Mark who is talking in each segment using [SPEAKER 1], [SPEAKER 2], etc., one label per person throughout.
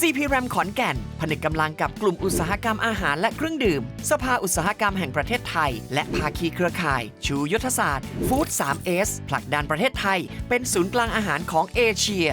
[SPEAKER 1] CP RAM ขอนแก่น ผนึกกำลังกับกลุ่มอุตสาหกรรมอาหารและเครื่องดื่ม สภาอุตสาหกรรมแห่งประเทศไทย และภาคีเครือข่าย ชูยุทธศาสตร์ฟู้ด 3S ผลักดันประเทศไทย เป็นศูนย์กลางอาหารของเอเชีย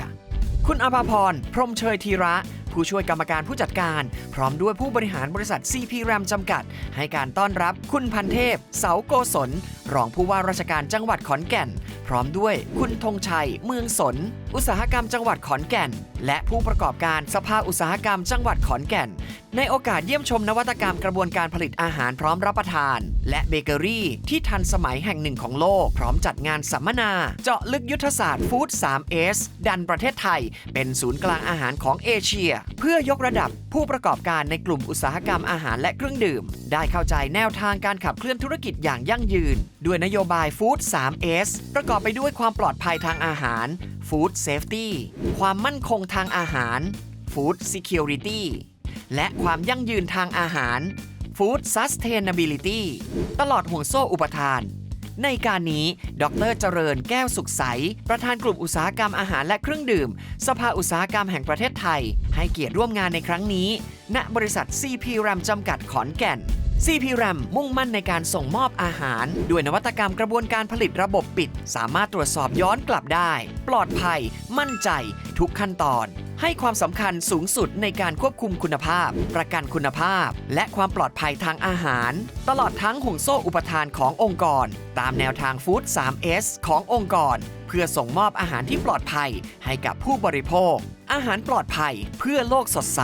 [SPEAKER 1] คุณอภาพร พรมเชยธีระ ผู้ช่วยกรรมการผู้จัดการ พร้อมด้วยผู้บริหารบริษัท CP RAM จำกัด ให้การต้อนรับคุณพันเทพ เสาโกศล รองผู้ว่าราชการจังหวัดขอนแก่น พร้อมด้วยคุณธงชัย เมืองสน อุตสาหกรรมจังหวัดขอนแก่น และผู้ประกอบการสภาอุตสาหกรรมจังหวัดขอนแก่น ในโอกาสเยี่ยมชมนวัตกรรมกระบวนการผลิตอาหารพร้อมรับประทาน และเบเกอรี่ที่ทันสมัยแห่งหนึ่งของโลก พร้อมจัดงานสัมมนา เจาะลึกยุทธศาสตร์ฟู้ด 3S ดันประเทศไทย เป็นศูนย์กลางอาหารของเอเชีย เพื่อยกระดับผู้ประกอบการในกลุ่มอุตสาหกรรมอาหารและเครื่องดื่ม ได้เข้าใจแนวทางการขับเคลื่อนธุรกิจอย่างยั่งยืนด้วยนโยบายฟู้ด 3S ประกอบไปด้วยความปลอดภัยทางอาหาร Food Safety ความมั่นคงทางอาหาร Food Security และความยั่งยืนทางอาหาร Food Sustainability ตลอดห่วงโซ่อุปทาน ในการนี้ ดรเจริญแก้วสุขใส ประธานกลุ่มอุตสาหกรรมอาหารและเครื่องดื่ม สภาอุตสาหกรรมแห่งประเทศไทย ให้เกียรติร่วมงานในครั้งนี้ ณ บริษัท CP RAM จำกัดขอนแก่น CP RAM มุ่งมั่นในการส่งมอบอาหาร ด้วยนวัตกรรมกระบวนการผลิตระบบปิด สามารถตรวจสอบย้อนกลับได้ ปลอดภัย มั่นใจ ทุกขั้นตอน ให้ความสำคัญสูงสุดในการควบคุมคุณภาพ ประกันคุณภาพ และความปลอดภัยทางอาหาร ตลอดทั้งห่วงโซ่อุปทานขององค์กร ตามแนวทางฟู้ด 3S ขององค์กร เพื่อส่งมอบอาหารที่ปลอดภัย ให้กับผู้บริโภค อาหารปลอดภัย เพื่อโลกสดใส